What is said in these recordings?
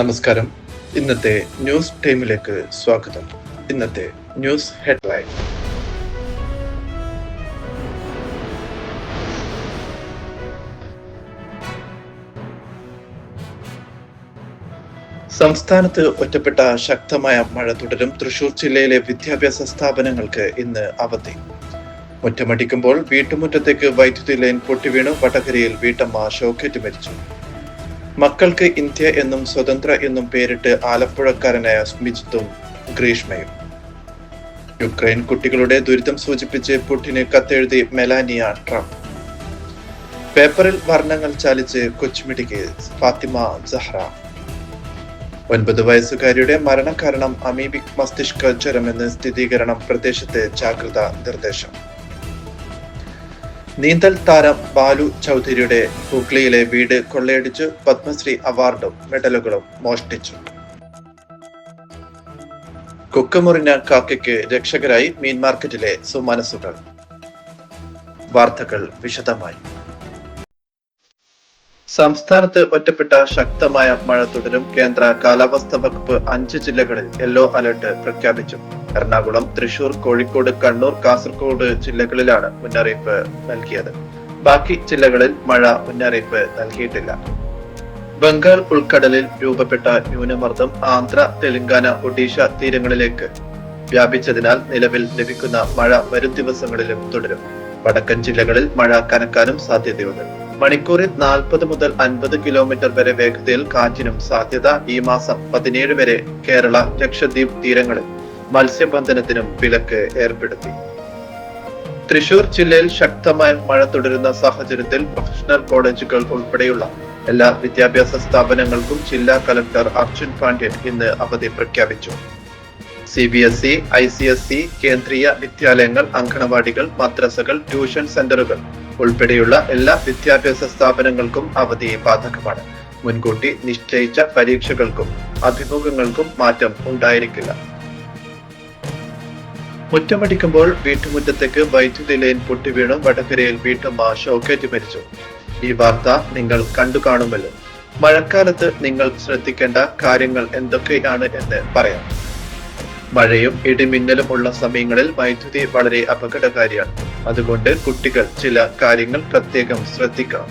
നമസ്കാരം. ഇന്നത്തെ ന്യൂസ് ടൈമിലേക്ക് സ്വാഗതം. ഇന്നത്തെ ന്യൂസ് ഹെഡ്ലൈൻ. സംസ്ഥാനത്ത് ഒറ്റപ്പെട്ട ശക്തമായ മഴ തുടരും തൃശൂർ ജില്ലയിലെ വിദ്യാഭ്യാസ സ്ഥാപനങ്ങൾക്ക് ഇന്ന് അവധി. ഒറ്റമടിക്കുമ്പോൾ വീട്ടുമുറ്റത്തേക്ക് വൈദ്യുതി ലൈൻ പൊട്ടിവീണു വടകരയിൽ വീട്ടമ്മ ഷോക്കേറ്റ് മരിച്ചു. മക്കൾക്ക് ഇന്ത്യ എന്നും സ്വതന്ത്ര എന്നും പേരിട്ട് ആലപ്പുഴക്കാരനായ സ്മിജിത്തും ഗ്രീഷ്മയും. യുക്രൈൻ കുട്ടികളുടെ ദുരിതം സൂചിപ്പിച്ച് പുടിന് കത്തെഴുതി മെലാനിയ ട്രംപ്. പേപ്പറിൽ വർണങ്ങൾ ചാലിച്ച് കൊച്ചുമിടിക്ക് ഫാത്തിമ സഹ്റ. ഒൻപത് വയസ്സുകാരിയുടെ മരണകാരണം അമീബിക് മസ്തിഷ്ക ജ്വരമെന്ന് സ്ഥിരീകരണം പ്രദേശത്തെ ജാഗ്രതാ നിർദ്ദേശം. നീന്തൽ താരം ബാലു ചൗധരിയുടെ ഹുഗ്ലിയിലെ വീട് കൊള്ളയടിച്ചു. പത്മശ്രീ അവാർഡും മെഡലുകളും മോഷ്ടിച്ചു. കുക്കമുറിഞ്ഞ കാക്കയ്ക്ക് രക്ഷകരായി മീൻ മാർക്കറ്റിലെ സുമനസുകൾ. വാർത്തകൾ വിശദമായി. സംസ്ഥാനത്ത് ഒറ്റപ്പെട്ട ശക്തമായ മഴ തുടരും. കേന്ദ്ര കാലാവസ്ഥാ വകുപ്പ് അഞ്ച് ജില്ലകളിൽ യെല്ലോ അലർട്ട് പ്രഖ്യാപിച്ചു. എറണാകുളം തൃശൂർ കോഴിക്കോട് കണ്ണൂർ കാസർഗോഡ് ജില്ലകളിലാണ് മുന്നറിയിപ്പ് നൽകിയത്. ബാക്കി ജില്ലകളിൽ മഴ മുന്നറിയിപ്പ് നൽകിയിട്ടില്ല. ബംഗാൾ ഉൾക്കടലിൽ രൂപപ്പെട്ട ന്യൂനമർദ്ദം ആന്ധ്ര തെലങ്കാന ഒഡീഷ തീരങ്ങളിലേക്ക് വ്യാപിച്ചതിനാൽ നിലവിൽ ലഭിക്കുന്ന മഴ വരും ദിവസങ്ങളിലും തുടരും. വടക്കൻ ജില്ലകളിൽ മഴ കനക്കാനും സാധ്യതയുണ്ട്. മണിക്കൂറിൽ നാൽപ്പത് മുതൽ അൻപത് കിലോമീറ്റർ വരെ വേഗതയിൽ കാറ്റിനും സാധ്യത ഈ മാസം പതിനേഴ് വരെ കേരള ലക്ഷദ്വീപ് തീരങ്ങളിൽ മത്സ്യബന്ധനത്തിനും വിലക്ക് ഏർപ്പെടുത്തി. തൃശൂർ ജില്ലയിൽ ശക്തമായ മഴ തുടരുന്ന സാഹചര്യത്തിൽ പ്രൊഫഷണൽ കോളേജുകൾ ഉൾപ്പെടെയുള്ള എല്ലാ വിദ്യാഭ്യാസ സ്ഥാപനങ്ങൾക്കും ജില്ലാ കലക്ടർ അർജുൻ പാണ്ഡ്യൻ ഇന്ന് അവധി പ്രഖ്യാപിച്ചു. C B S E I C S E Kendriya വിദ്യാലയങ്ങൾ അങ്കണവാടികൾ മദ്രസകൾ ട്യൂഷൻ സെന്ററുകൾ ഉൾപ്പെടെയുള്ള എല്ലാ വിദ്യാഭ്യാസ സ്ഥാപനങ്ങൾക്കും അവധി ബാധകമാണ്. മുൻകൂട്ടി നിശ്ചയിച്ച പരീക്ഷകൾക്കും അഭിമുഖങ്ങൾക്കും മാറ്റം ഉണ്ടായിരിക്കില്ല. മുറ്റമടിക്കുമ്പോൾ വീട്ടുമുറ്റത്തേക്ക് വൈദ്യുതി ലൈൻ പൊട്ടിവീണു വടകരയിൽ വീട്ടമ്മ ഷോക്കേറ്റ് മരിച്ചു. ഈ വാർത്ത നിങ്ങൾ കണ്ടു കാണുമല്ലോ മഴക്കാലത്ത് നിങ്ങൾ ശ്രദ്ധിക്കേണ്ട കാര്യങ്ങൾ എന്തൊക്കെയാണ് എന്ന് പറയാം. മഴയും ഇടിമിന്നലും ഉള്ള സമയങ്ങളിൽ വൈദ്യുതി വളരെ അപകടകാരിയാണ്. അതുകൊണ്ട് കുട്ടികൾ ചില കാര്യങ്ങൾ പ്രത്യേകം ശ്രദ്ധിക്കണം.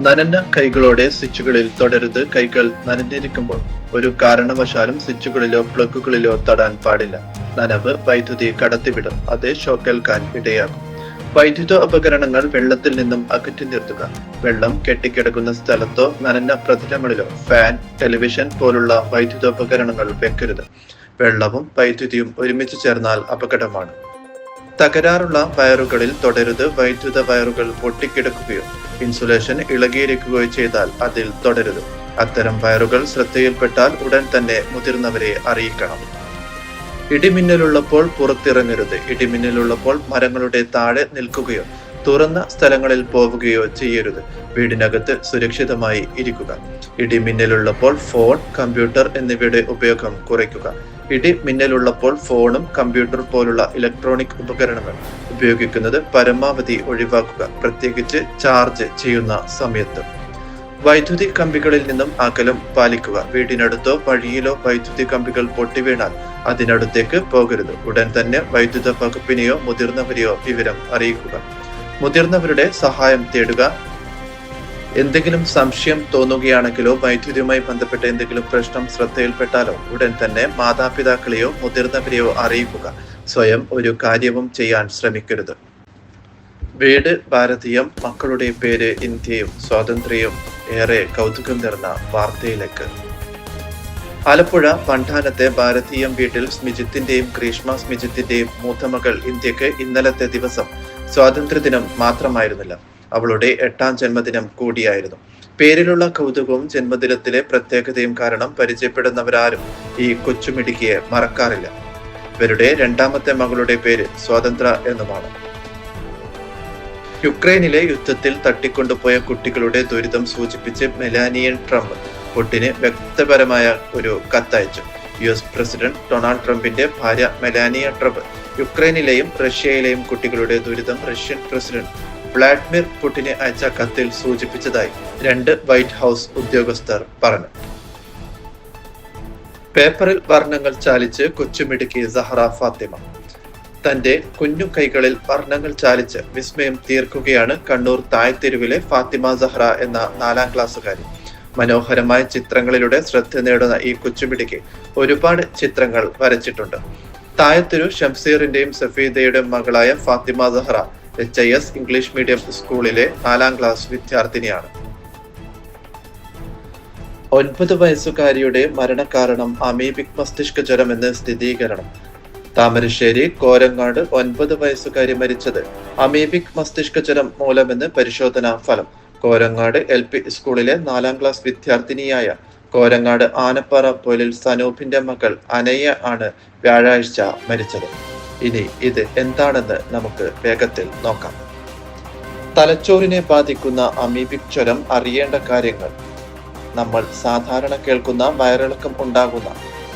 നനഞ്ഞ കൈകളോടെ സ്വിച്ചുകളിൽ തുടരുത്. കൈകൾ നനഞ്ഞിരിക്കുമ്പോൾ ഒരു കാരണവശാലും സ്വിച്ചുകളിലോ പ്ലഗുകളിലോ തൊടാൻ പാടില്ല. നനവ് വൈദ്യുതി കടത്തിവിടും. അത് ഷോക്കേൽക്കാൻ ഇടയാകും വൈദ്യുത ഉപകരണങ്ങൾ വെള്ളത്തിൽ നിന്നും അകറ്റി നിർത്തുക. വെള്ളം കെട്ടിക്കിടക്കുന്ന സ്ഥലത്തോ നനഞ്ഞ പ്രതലങ്ങളിലോ ഫാൻ ടെലിവിഷൻ പോലുള്ള വൈദ്യുത ഉപകരണങ്ങൾ വെക്കരുത്. വെള്ളവും വൈദ്യുതിയും ഒരുമിച്ച് ചേർന്നാൽ അപകടമാണ്. തകരാറുള്ള വയറുകളിൽ തുടരുത് വൈദ്യുത വയറുകൾ പൊട്ടിക്കിടക്കുകയോ ഇൻസുലേഷൻ ഇളകിയിരിക്കുകയോ ചെയ്താൽ അതിൽ തുടരുത്. അത്തരം വയറുകൾ ശ്രദ്ധയിൽപ്പെട്ടാൽ ഉടൻ തന്നെ മുതിർന്നവരെ അറിയിക്കണം. ഇടിമിന്നലുള്ളപ്പോൾ പുറത്തിറങ്ങരുത്. ഇടിമിന്നലുള്ളപ്പോൾ മരങ്ങളുടെ താഴെ നിൽക്കുകയോ തുറന്ന സ്ഥലങ്ങളിൽ പോവുകയോ ചെയ്യരുത്. വീടിനകത്ത് സുരക്ഷിതമായി ഇരിക്കുക. ഇടിമിന്നലുള്ളപ്പോൾ ഫോൺ കമ്പ്യൂട്ടർ എന്നിവയുടെ ഉപയോഗം കുറയ്ക്കുക. ഇടി മിന്നലുള്ളപ്പോൾ ഫോണും കമ്പ്യൂട്ടർ പോലുള്ള ഇലക്ട്രോണിക് ഉപകരണങ്ങൾ ഉപയോഗിക്കുന്നത് പരമാവധി ഒഴിവാക്കുക. പ്രത്യേകിച്ച് ചാർജ് ചെയ്യുന്ന സമയത്ത്. വൈദ്യുതി കമ്പികളിൽ നിന്നും അകലം പാലിക്കുക. വീടിനടുത്തോ വഴിയിലോ വൈദ്യുതി കമ്പികൾ പൊട്ടിവീണാൽ അതിനടുത്തേക്ക് പോകരുത്. ഉടൻ തന്നെ വൈദ്യുത വകുപ്പിനെയോ മുതിർന്നവരെയോ വിവരം അറിയിക്കുക. മുതിർന്നവരുടെ സഹായം തേടുക. എന്തെങ്കിലും സംശയം തോന്നുകയാണെങ്കിലോ വൈദ്യുതിയുമായി ബന്ധപ്പെട്ട എന്തെങ്കിലും പ്രശ്നം ശ്രദ്ധയിൽപ്പെട്ടാലോ ഉടൻ തന്നെ മാതാപിതാക്കളെയോ മുതിർന്നവരെയോ അറിയിക്കുക. സ്വയം ഒരു കാര്യവും ചെയ്യാൻ ശ്രമിക്കരുത്. വീട് ഭാരതീയം മക്കളുടെ പേര് ഇന്ത്യയും സ്വാതന്ത്ര്യവും ഏറെ കൗതുകം നിറഞ്ഞ വാർത്തയിലേക്ക്. ആലപ്പുഴ പണ്ടാനത്തെ ഭാരതീയം വീട്ടിൽ സ്മിജിത്തിന്റെയും ഗ്രീഷ്മ സ്മിജിത്തിന്റെയും മൂത്തമകൾ ഇന്ത്യയ്ക്ക് ഇന്നലത്തെ ദിവസം സ്വാതന്ത്ര്യദിനം മാത്രമായിരുന്നില്ല. അവളുടെ എട്ടാം ജന്മദിനം കൂടിയായിരുന്നു. പേരിലുള്ള കൗതുകവും ജന്മദിനത്തിലെ പ്രത്യേകതയും കാരണം പരിചയപ്പെടുന്നവരാരും ഈ കൊച്ചുമിടുക്കിയെ മറക്കാറില്ല. ഇവരുടെ രണ്ടാമത്തെ മകളുടെ പേര് സ്വാതന്ത്ര്യ എന്നുമാണ്. യുക്രൈനിലെ യുദ്ധത്തിൽ തട്ടിക്കൊണ്ടുപോയ കുട്ടികളുടെ ദുരിതം സൂചിപ്പിച്ച് മെലാനിയൻ ട്രംപ് പുടിന് വ്യക്തപരമായ ഒരു കത്തയച്ചു. യു എസ് പ്രസിഡന്റ് ഡൊണാൾഡ് ട്രംപിന്റെ ഭാര്യ മെലാനിയ ട്രംപ് യുക്രൈനിലെയും റഷ്യയിലെയും കുട്ടികളുടെ ദുരിതം റഷ്യൻ പ്രസിഡന്റ് വ്ളാഡിമിർ പുടിന് അയച്ച കത്തിൽ സൂചിപ്പിച്ചതായി രണ്ട് വൈറ്റ് ഹൗസ് ഉദ്യോഗസ്ഥർ പറഞ്ഞു. പേപ്പറിൽ വർണങ്ങൾ ചാലിച്ച് കൊച്ചുമിടുക്കി സഹറ ഫാത്തിമ. തന്റെ കുഞ്ഞു കൈകളിൽ വർണങ്ങൾ ചാലിച്ച് വിസ്മയം തീർക്കുകയാണ് കണ്ണൂർ തായ്തെരുവിലെ ഫാത്തിമ സഹറ എന്ന നാലാം ക്ലാസ്സുകാരി. മനോഹരമായ ചിത്രങ്ങളിലൂടെ ശ്രദ്ധ നേടുന്ന ഈ കൊച്ചുമിടുക്കി ഒരുപാട് ചിത്രങ്ങൾ വരച്ചിട്ടുണ്ട്. തായത്തൊരു ഷംസീറിന്റെയും സഫീദയുടെയും മകളായ Fathima Sahra H I S English medium സ്കൂളിലെ നാലാം ക്ലാസ് വിദ്യാർത്ഥിനിയാണ്. ഒൻപത് വയസ്സുകാരിയുടെ മരണകാരണം അമീബിക് മസ്തിഷ്ക ജ്വരം എന്ന് സ്ഥിരീകരണം. താമരശ്ശേരി കോരങ്ങാട് ഒൻപത് വയസ്സുകാരി മരിച്ചത് അമീബിക് മസ്തിഷ്ക ജ്വരം മൂലമെന്ന് പരിശോധനാ ഫലം. കോരങ്ങാട് എൽ പി സ്കൂളിലെ നാലാം ക്ലാസ് വിദ്യാർത്ഥിനിയായ കോരങ്ങാട് ആനപ്പാറ പോലിൽ സനൂപിന്റെ മകൾ അനയ്യ ആണ് വ്യാഴാഴ്ച മരിച്ചത്. ഇനി ഇത് എന്താണെന്ന് നമുക്ക് വേഗത്തിൽ നോക്കാം. തലച്ചോറിനെ ബാധിക്കുന്ന അമീബിക് ജ്വരം അറിയേണ്ട കാര്യങ്ങൾ. നമ്മൾ സാധാരണ കേൾക്കുന്ന വയറിളക്കം ഉണ്ടാകുന്ന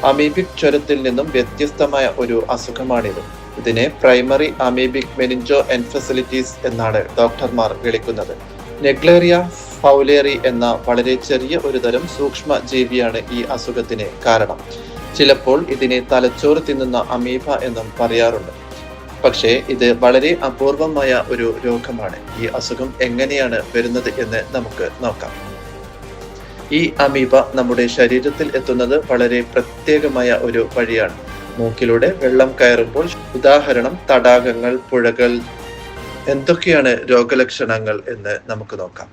അമീബിക് ജ്വരത്തിൽ നിന്നും വ്യത്യസ്തമായ ഒരു അസുഖമാണിത്. ഇതിനെ പ്രൈമറി അമീബിക് മെനിഞ്ചോ എൻഫെസിലിറ്റീസ് എന്നാണ് ഡോക്ടർമാർ വിളിക്കുന്നത്. നെഗ്ലേറിയ ഫൗലേറി എന്ന വളരെ ചെറിയ ഒരു തരം സൂക്ഷ്മ ജീവിയാണ് ഈ അസുഖത്തിന് കാരണം. ചിലപ്പോൾ ഇതിനെ തലച്ചോറ് തിന്നുന്ന അമീബ എന്നും പറയാറുണ്ട്. പക്ഷേ ഇത് വളരെ അപൂർവമായ ഒരു രോഗമാണ്. ഈ അസുഖം എങ്ങനെയാണ് വരുന്നത് എന്ന് നമുക്ക് നോക്കാം. ഈ അമീബ നമ്മുടെ ശരീരത്തിൽ എത്തുന്നത് വളരെ പ്രത്യേകമായ ഒരു വഴിയാണ്. മൂക്കിലൂടെ വെള്ളം കയറുമ്പോൾ ഉദാഹരണം തടാകങ്ങൾ പുഴകൾ എന്തൊക്കെയാണ് രോഗലക്ഷണങ്ങൾ എന്ന് നമുക്ക് നോക്കാം.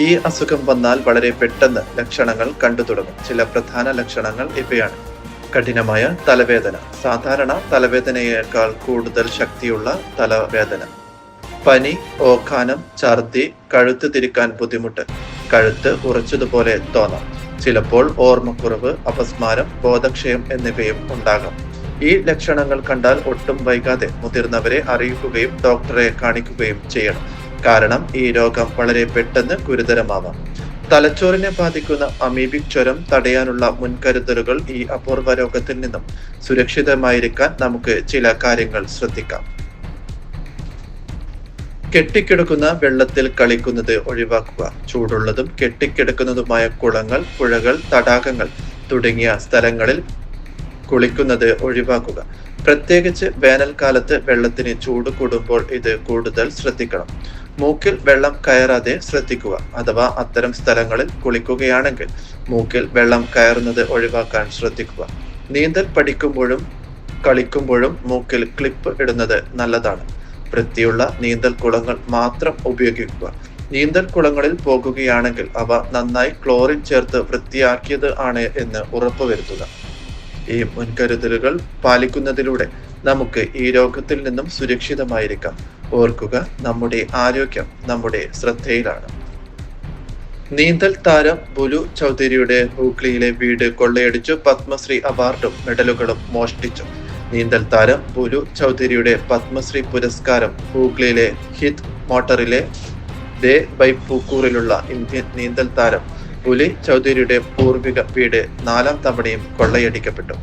ഈ അസുഖം വന്നാൽ വളരെ പെട്ടെന്ന് ലക്ഷണങ്ങൾ കണ്ടു തുടങ്ങും. ചില പ്രധാന ലക്ഷണങ്ങൾ ഇവയാണ്. കഠിനമായ തലവേദന. സാധാരണ തലവേദനയേക്കാൾ കൂടുതൽ ശക്തിയുള്ള തലവേദന. പനി ഓഖാനം ഛർദി കഴുത്ത് തിരിക്കാൻ ബുദ്ധിമുട്ട്. കഴുത്ത് ഉറച്ചതുപോലെ തോന്നാം. ചിലപ്പോൾ ഓർമ്മക്കുറവ് അപസ്മാരം ബോധക്ഷയം എന്നിവയും ഉണ്ടാകാം. ഈ ലക്ഷണങ്ങൾ കണ്ടാൽ ഒട്ടും വൈകാതെ മുതിർന്നവരെ അറിയിക്കുകയും ഡോക്ടറെ കാണിക്കുകയും ചെയ്യണം. കാരണം ഈ രോഗം വളരെ പെട്ടെന്ന് ഗുരുതരമാവാം. തലച്ചോറിനെ ബാധിക്കുന്ന അമീബിക് ജ്വരം തടയാനുള്ള മുൻകരുതലുകൾ ഈ അപൂർവ രോഗത്തിൽ നിന്നും സുരക്ഷിതമായിരിക്കാൻ നമുക്ക് ചില കാര്യങ്ങൾ ശ്രദ്ധിക്കാം. കെട്ടിക്കിടക്കുന്ന വെള്ളത്തിൽ കളിക്കുന്നത് ഒഴിവാക്കുക. ചൂടുള്ളതും കെട്ടിക്കിടക്കുന്നതുമായ കുളങ്ങൾ പുഴകൾ തടാകങ്ങൾ തുടങ്ങിയ സ്ഥലങ്ങളിൽ കുളിക്കുന്നത് ഒഴിവാക്കുക. പ്രത്യേകിച്ച് വേനൽക്കാലത്ത് വെള്ളത്തിന് ചൂട് കൂടുമ്പോൾ ഇത് കൂടുതൽ ശ്രദ്ധിക്കണം. മൂക്കിൽ വെള്ളം കയറാതെ ശ്രദ്ധിക്കുക അഥവാ അത്തരം സ്ഥലങ്ങളിൽ കുളിക്കുകയാണെങ്കിൽ മൂക്കിൽ വെള്ളം കയറുന്നത് ഒഴിവാക്കാൻ ശ്രദ്ധിക്കുക. നീന്തൽ പഠിക്കുമ്പോഴും കളിക്കുമ്പോഴും മൂക്കിൽ ക്ലിപ്പ് ഇടുന്നത് നല്ലതാണ്. വൃത്തിയുള്ള നീന്തൽ കുളങ്ങൾ മാത്രം ഉപയോഗിക്കുക. നീന്തൽ കുളങ്ങളിൽ പോകുകയാണെങ്കിൽ അവ നന്നായി ക്ലോറിൻ ചേർത്ത് വൃത്തിയാക്കിയത് ആണ് എന്ന് ഉറപ്പുവരുത്തുക. ഈ മുൻകരുതലുകൾ പാലിക്കുന്നതിലൂടെ നമുക്ക് ഈ രോഗത്തിൽ നിന്നും സുരക്ഷിതമായിരിക്കാം. ഓർക്കുക നമ്മുടെ ആരോഗ്യം നമ്മുടെ ശ്രദ്ധയിലാണ്. നീന്തൽ താരം ബുലു ചൗധരിയുടെ ഹൂഗ്ലിയിലെ വീട് കൊള്ളയടിച്ചു. പത്മശ്രീ അവാർഡും മെഡലുകളും മോഷ്ടിച്ചു. നീന്തൽ താരം ബുലു ചൗധരിയുടെ പത്മശ്രീ പുരസ്കാരം ഹൂക്ലിയിലെ ഹിത് മോട്ടറിലെ ദേ ബൈ പൂക്കൂറിലുള്ള ഇന്ത്യൻ നീന്തൽ താരം പുലി ചൗധരിയുടെ പൂർവിക വീട് നാലാം തവണയും കൊള്ളയടിക്കപ്പെട്ടു.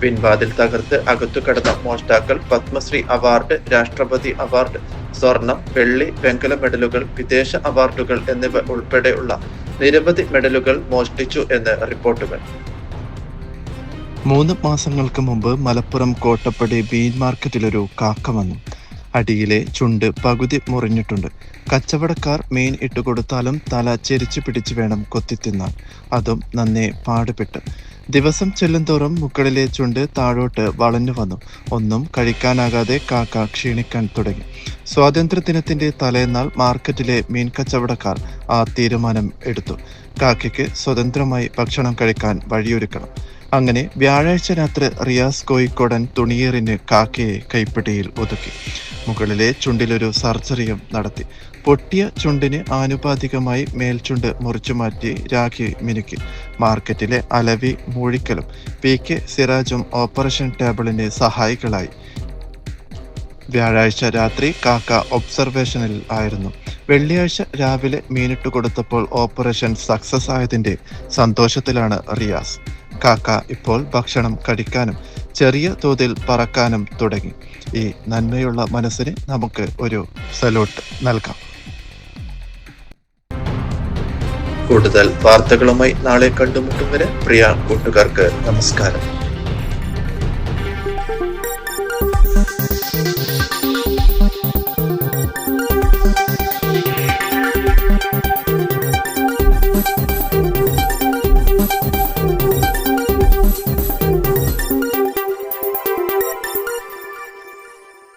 പിൻവാതിൽ തകർത്ത് അകത്തു കടന്ന മോഷ്ടാക്കൾ പത്മശ്രീ അവാർഡ് രാഷ്ട്രപതി അവാർഡ് സ്വർണം വെള്ളി വെങ്കല മെഡലുകൾ വിദേശ അവാർഡുകൾ എന്നിവ ഉൾപ്പെടെയുള്ള നിരവധി മെഡലുകൾ മോഷ്ടിച്ചു എന്ന് റിപ്പോർട്ടുകൾ. മൂന്ന് മാസങ്ങൾക്ക് മുമ്പ് മലപ്പുറം കോട്ടപ്പടി മീൻ മാർക്കറ്റിലൊരു കാക്ക വന്നു. അടിയിലെ ചുണ്ട് പകുതി മുറിഞ്ഞിട്ടുണ്ട്. കച്ചവടക്കാർ മീൻ ഇട്ടുകൊടുത്താലും തല ചെരിച്ചു പിടിച്ചു വേണം കൊത്തിത്തിന്നാൻ. അതും നന്നേ പാടുപെട്ട്. ദിവസം ചെല്ലുംതോറും മുക്കളിലെ ചുണ്ട് താഴോട്ട് വളഞ്ഞു വന്നു. ഒന്നും കഴിക്കാനാകാതെ കാക്ക ക്ഷീണിക്കാൻ തുടങ്ങി. സ്വാതന്ത്ര്യദിനത്തിന്റെ തലേന്നാൾ മാർക്കറ്റിലെ മീൻ കച്ചവടക്കാർ ആ തീരുമാനം എടുത്തു. കാക്കയ്ക്ക് സ്വതന്ത്രമായി ഭക്ഷണം കഴിക്കാൻ വഴിയൊരുക്കണം. അങ്ങനെ വ്യാഴാഴ്ച രാത്രി റിയാസ് കോയിക്കോടൻ തുണിയേറിന് കാക്കയെ കൈപ്പിടിയിൽ ഒതുക്കി. മുകളിലെ ചുണ്ടിലൊരു സർജറിയും നടത്തി. പൊട്ടിയ ചുണ്ടിന് ആനുപാതികമായി മേൽചുണ്ട് മുറിച്ചു മാറ്റി രാഖി മിനുക്കി. മാർക്കറ്റിലെ അലവി മൂഴിക്കലും പി കെ സിറാജും ഓപ്പറേഷൻ ടേബിളിന് സഹായികളായി. വ്യാഴാഴ്ച രാത്രി കാക്ക ഒബ്സർവേഷനിൽ ആയിരുന്നു. വെള്ളിയാഴ്ച രാവിലെ മീനിട്ട് കൊടുത്തപ്പോൾ ഓപ്പറേഷൻ സക്സസ് ആയതിന്റെ സന്തോഷത്തിലാണ് റിയാസ്. കാക്ക ഇപ്പോൾ ഭക്ഷണം കടിക്കാനും ചെറിയ തോതിൽ പറക്കാനും തുടങ്ങി. ഈ നന്മയുള്ള മനസ്സിന് നമുക്ക് ഒരു സല്യൂട്ട് നൽകാം. കൂടുതൽ വാർത്തകളുമായി നാളെ കണ്ടുമുട്ടും വരെ പ്രിയ കൂട്ടുകാർക്ക് നമസ്കാരം.